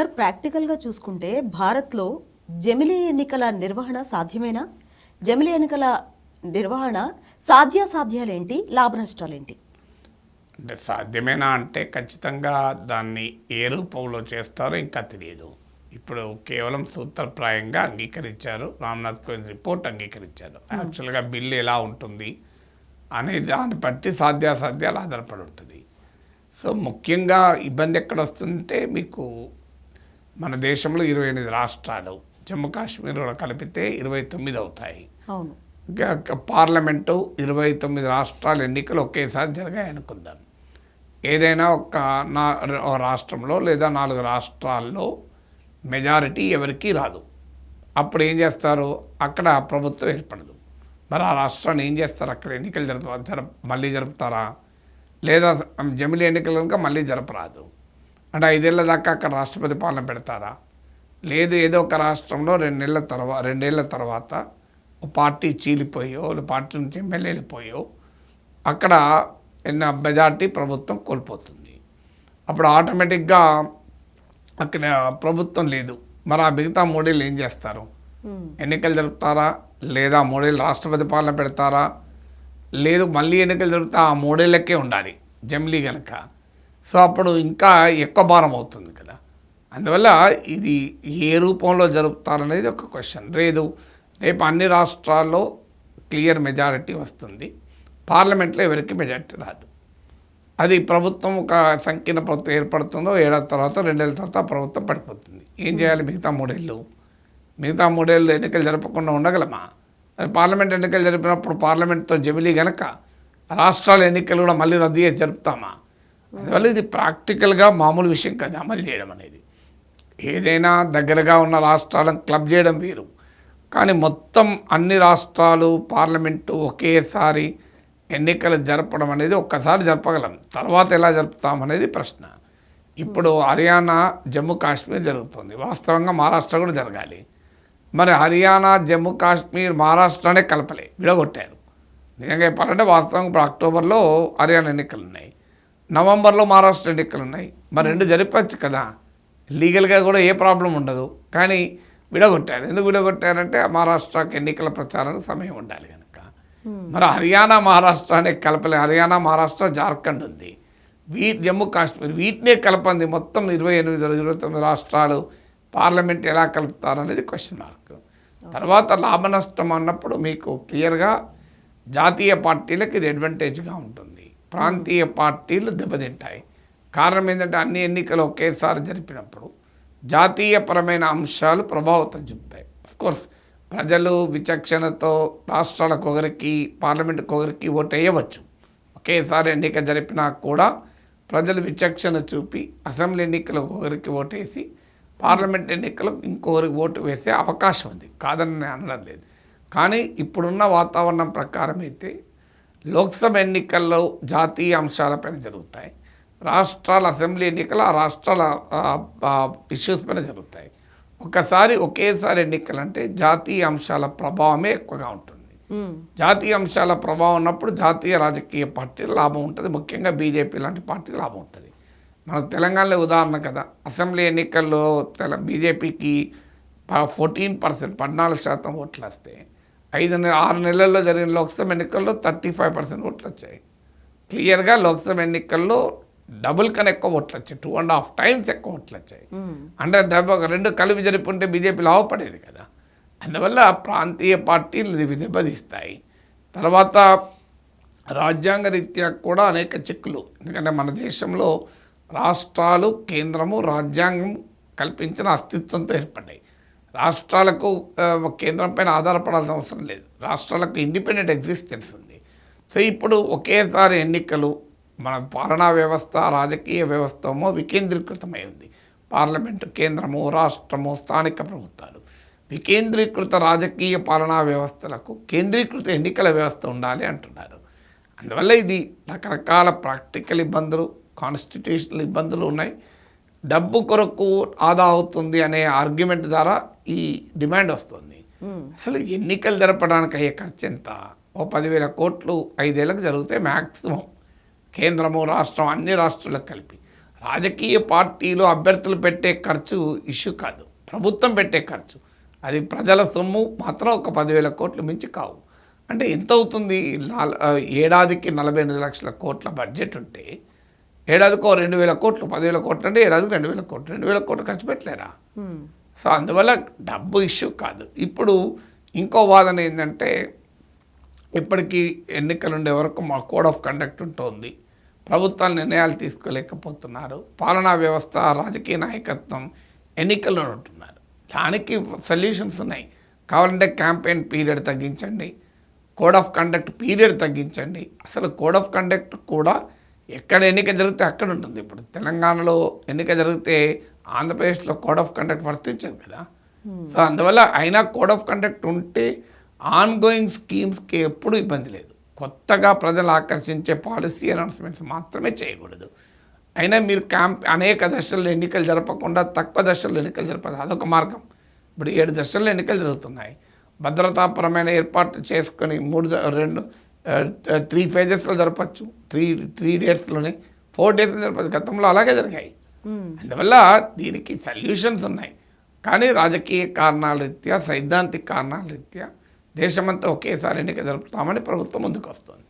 Sir ప్రాక్టికల్గా చూసుకుంటే భారత్లో జమిలీ ఎన్నికల నిర్వహణ సాధ్యమేనా? జమిలీ ఎన్నికల నిర్వహణ సాధ్యాసాధ్యాలేంటి? లాభ నష్టాలేంటి అంటే సాధ్యమేనా అంటే ఖచ్చితంగా దాన్ని ఏ రూపంలో చేస్తారో ఇంకా తెలియదు ఇప్పుడు కేవలం సూత్రప్రాయంగా అంగీకరించారు. రామ్నాథ్ కోవింద్ రిపోర్ట్ అంగీకరించారు. యాక్చువల్గా బిల్లు ఎలా ఉంటుంది అనే దాన్ని బట్టి సాధ్యాసాధ్యాలు ఆధారపడి ఉంటుంది. సో ముఖ్యంగా ఇబ్బంది ఎక్కడ వస్తుందంటే మీకు మన దేశంలో ఇరవై ఎనిమిది రాష్ట్రాలు జమ్మూ కాశ్మీర్ కూడా కలిపితే ఇరవై తొమ్మిది అవుతాయి. పార్లమెంటు ఇరవై తొమ్మిది రాష్ట్రాల ఎన్నికలు ఒకేసారి జరిగాయి అనుకుందాం. ఏదైనా ఒక నా రాష్ట్రంలో లేదా నాలుగు రాష్ట్రాల్లో మెజారిటీ ఎవరికీ రాదు. అప్పుడు ఏం చేస్తారు? అక్కడ ప్రభుత్వం ఏర్పడదు. మరి ఆ రాష్ట్రాన్ని ఏం చేస్తారు? అక్కడ ఎన్నికలు జరప జరప మళ్ళీ జరుపుతారా? లేదా జమిలీ ఎన్నికలు కనుక మళ్ళీ జరపరాదు. అంటే ఐదేళ్ళ దాకా అక్కడ రాష్ట్రపతి పాలన పెడతారా? లేదు ఏదో ఒక రాష్ట్రంలో రెండు నెలల తర్వాత రెండేళ్ళ తర్వాత పార్టీ చీలిపోయో లేదా పార్టీ నుంచి ఎమ్మెల్యేలు పోయో అక్కడ ఎన్న మెజార్టీ ప్రభుత్వం కోల్పోతుంది. అప్పుడు ఆటోమేటిక్గా అక్కడ ప్రభుత్వం లేదు. మరి ఆ మిగతా మూడేళ్ళు ఏం చేస్తారు. ఎన్నికలు జరుపుతారా? లేదా మూడేళ్ళు రాష్ట్రపతి పాలన పెడతారా? లేదు మళ్ళీ ఎన్నికలు జరిపితే ఆ మూడేళ్ళకే ఉండాలి. జమిలీ కనుక సో అప్పుడు ఇంకా ఎక్కువ భారం అవుతుంది కదా. అందువల్ల ఇది ఏ రూపంలో జరుపుతారనేది ఒక క్వశ్చన్ లేదు రేపు అన్ని రాష్ట్రాల్లో క్లియర్ మెజారిటీ వస్తుంది. పార్లమెంట్లో ఎవరికి మెజారిటీ రాదు. అది ప్రభుత్వం ఒక సంకీర్ణ ప్రభుత్వం ఏర్పడుతుందో ఏడాది తర్వాత రెండేళ్ళ తర్వాత ప్రభుత్వం పడిపోతుంది. ఏం చేయాలి మిగతా మూడేళ్ళు? మిగతా మూడేళ్ళు ఎన్నికలు జరపకుండా ఉండగలమా? అది పార్లమెంట్ ఎన్నికలు జరిపినప్పుడు పార్లమెంట్తో జమిలీ గనక రాష్ట్రాల ఎన్నికలు కూడా మళ్ళీ రద్దు చేసి జరుపుతామా? అందువల్ల ఇది ప్రాక్టికల్గా మామూలు విషయం కాదు అమలు చేయడం అనేది. ఏదైనా దగ్గరగా ఉన్న రాష్ట్రాలను క్లబ్ చేయడం వేరు. కానీ మొత్తం అన్ని రాష్ట్రాలు పార్లమెంటు ఒకేసారి ఎన్నికలు జరపడం అనేది ఒక్కసారి జరపగలం. తర్వాత ఎలా జరుపుతాం అనేది ప్రశ్న. ఇప్పుడు హర్యానా జమ్మూ కాశ్మీర్ జరుగుతుంది. వాస్తవంగా మహారాష్ట్ర కూడా జరగాలి. మరి హర్యానా జమ్మూ కాశ్మీర్ మహారాష్ట్రనే కలపలే విడగొట్టారు. నిజంగా చెప్పాలంటే వాస్తవంగా ఇప్పుడు అక్టోబర్లో హర్యానా ఎన్నికలు ఉన్నాయి నవంబర్లో మహారాష్ట్ర ఎన్నికలు ఉన్నాయి. మరి రెండు జరిపచ్చు కదా. లీగల్గా కూడా ఏ ప్రాబ్లం ఉండదు. కానీ విడగొట్టారు. ఎందుకు విడగొట్టారంటే మహారాష్ట్రకి ఎన్నికల ప్రచారానికి సమయం ఉండాలి కనుక. మరి హర్యానా మహారాష్ట్ర అనే కలపలే. హర్యానా మహారాష్ట్ర జార్ఖండ్ ఉంది. వీ జమ్మూ కాశ్మీర్ వీటినే కలపంది. మొత్తం ఇరవై ఎనిమిది ఇరవై తొమ్మిది రాష్ట్రాలు పార్లమెంట్ ఎలా కలుపుతారు అనేది క్వశ్చన్ మార్క్ తర్వాత లాభ నష్టం అన్నప్పుడు మీకు క్లియర్గా జాతీయ పార్టీలకు ఇది అడ్వాంటేజ్గా ఉంటుంది. ప్రాంతీయ పార్టీలు దెబ్బతింటాయి. కారణం ఏంటంటే అన్ని ఎన్నికలు ఒకేసారి జరిపినప్పుడు జాతీయపరమైన అంశాలు ప్రభావితం చూపుతాయి కోర్స్ ప్రజలు విచక్షణతో రాష్ట్రాలకు ఒకరికి పార్లమెంట్కి ఒకరికి ఓటు వేయవచ్చు ఒకేసారి ఎన్నిక జరిపినా కూడా ప్రజలు విచక్షణ చూపి అసెంబ్లీ ఎన్నికలకు ఒకరికి ఓటేసి పార్లమెంట్ ఎన్నికలకు ఇంకొకరికి ఓటు వేసే అవకాశం ఉంది. కాదని నేను అనడం లేదు. కానీ ఇప్పుడున్న వాతావరణం ప్రకారం అయితే లోక్సభ ఎన్నికల్లో జాతీయ అంశాలపైన జరుగుతాయి. రాష్ట్రాల అసెంబ్లీ ఎన్నికలు ఆ రాష్ట్రాల ఇష్యూస్ పైన జరుగుతాయి. ఒకసారి ఒకేసారి ఎన్నికలు అంటే జాతీయ అంశాల ప్రభావమే ఎక్కువగా ఉంటుంది. జాతీయ అంశాల ప్రభావం ఉన్నప్పుడు జాతీయ రాజకీయ పార్టీలు లాభం ఉంటుంది. ముఖ్యంగా బీజేపీ లాంటి పార్టీలు లాభం ఉంటుంది. మన తెలంగాణలో ఉదాహరణ కదా అసెంబ్లీ ఎన్నికల్లో తెల బీజేపీకి ఫోర్టీన్ పర్సెంట్ పద్నాలుగు శాతం ఓట్లు వస్తే ఐదు నెల ఆరు నెలల్లో జరిగిన లోక్సభ ఎన్నికల్లో థర్టీ ఫైవ్ పర్సెంట్ ఓట్లు వచ్చాయి క్లియర్గా లోక్సభ ఎన్నికల్లో డబుల్ కన్నా ఎక్కువ ఓట్లు వచ్చాయి టూ అండ్ హాఫ్ టైమ్స్ ఎక్కువ ఓట్లు వచ్చాయి. అంటే డెబ్బై ఒక రెండు కలిపి జరుపుకుంటే బీజేపీ లాభపడేది కదా. అందువల్ల ప్రాంతీయ పార్టీలు దెబ్బతీస్తాయి. తర్వాత రాజ్యాంగ రీత్యా కూడా అనేక చిక్కులు. ఎందుకంటే మన దేశంలో రాష్ట్రాలు కేంద్రము రాజ్యాంగం కల్పించిన అస్తిత్వంతో ఏర్పడ్డాయి. రాష్ట్రాలకు కేంద్రంపైన కేంద్రం పైన ఆధారపడాల్సిన అవసరం లేదు. రాష్ట్రాలకు ఇండిపెండెంట్ ఎగ్జిస్టెన్స్ ఉంది సో ఇప్పుడు ఒకేసారి ఎన్నికలు మన పాలనా వ్యవస్థ రాజకీయ వ్యవస్థమో వికేంద్రీకృతమై ఉంది. పార్లమెంటు కేంద్రము రాష్ట్రము స్థానిక ప్రభుత్వాలు. వికేంద్రీకృత రాజకీయ పాలనా వ్యవస్థలకు కేంద్రీకృత ఎన్నికల వ్యవస్థ ఉండాలి అంటున్నారు. అందువల్ల ఇది రకరకాల ప్రాక్టికల్ ఇబ్బందులు కాన్స్టిట్యూషనల్ ఇబ్బందులు ఉన్నాయి. డబ్బు కొరకు ఆదా అవుతుంది అనే ఆర్గ్యుమెంట్ ద్వారా ఈ డిమాండ్ వస్తుంది. అసలు ఎన్నికలు జరపడానికి అయ్యే ఖర్చు ఎంత? ఓ పదివేల కోట్లు ఐదేళ్ళకు జరిగితే మ్యాక్సిమం కేంద్రము రాష్ట్రం అన్ని రాష్ట్రాలకు కలిపి. రాజకీయ పార్టీలు అభ్యర్థులు పెట్టే ఖర్చు ఇష్యూ కాదు. ప్రభుత్వం పెట్టే ఖర్చు. అది ప్రజల సొమ్ము మాత్రం ఒక పదివేల కోట్లు మించి కావు. అంటే ఎంత అవుతుంది నాల్ ఏడాదికి నలభై ఎనిమిది లక్షల కోట్ల బడ్జెట్ ఉంటే ఏడాదికో రెండు వేల కోట్లు పదివేల కోట్లు అంటే ఏడాదికి రెండు వేల కోట్లు రెండు వేల కోట్లు ఖర్చు పెట్టలేరా. సో అందువల్ల డబ్బు ఇష్యూ కాదు. ఇప్పుడు ఇంకో వాదన ఏంటంటే ఇప్పటికీ ఎన్నికలు ఉండే వరకు మా కోడ్ ఆఫ్ కండక్ట్ ఉంటుంది. ప్రభుత్వాలు నిర్ణయాలు తీసుకోలేకపోతున్నారు. పాలనా వ్యవస్థ రాజకీయ నాయకత్వం ఎన్నికల్లో ఉంటున్నారు. దానికి సొల్యూషన్స్ ఉన్నాయి. కావాలంటే క్యాంపెయిన్ పీరియడ్ తగ్గించండి. కోడ్ ఆఫ్ కండక్ట్ పీరియడ్ తగ్గించండి. అసలు కోడ్ ఆఫ్ కండక్ట్ కూడా ఎక్కడ ఎన్నిక జరిగితే అక్కడ ఉంటుంది. ఇప్పుడు తెలంగాణలో ఎన్నిక జరిగితే ఆంధ్రప్రదేశ్లో కోడ్ ఆఫ్ కండక్ట్ వర్తించదు కదా. సో అందువల్ల అయినా కోడ్ ఆఫ్ కండక్ట్ ఉంటే ఆన్ గోయింగ్ స్కీమ్స్కి ఎప్పుడు ఇబ్బంది లేదు. కొత్తగా ప్రజలు ఆకర్షించే పాలసీ అనౌన్స్మెంట్స్ మాత్రమే చేయకూడదు. అయినా మీరు క్యాంప్ అనేక దశల్లో ఎన్నికలు జరపకుండా తక్కువ దశల్లో ఎన్నికలు జరపదు. అదొక మార్గం. ఇప్పుడు ఏడు దశల్లో ఎన్నికలు జరుగుతున్నాయి. భద్రతాపరమైన ఏర్పాటు చేసుకొని మూడు రెండు త్రీ ఫేజెస్లో జరపచ్చు. త్రీ త్రీ డేట్స్లోనే ఫోర్ డేస్లో జరపచ్చు. గతంలో అలాగే జరిగాయి. అందువల్ల దీనికి సొల్యూషన్స్ ఉన్నాయి. కానీ రాజకీయ కారణాల రీత్యా సైద్ధాంతిక కారణాల రీత్యా దేశమంతా ఒకేసారి ఎన్నిక జరుపుతామని ప్రభుత్వం ముందుకు వస్తుంది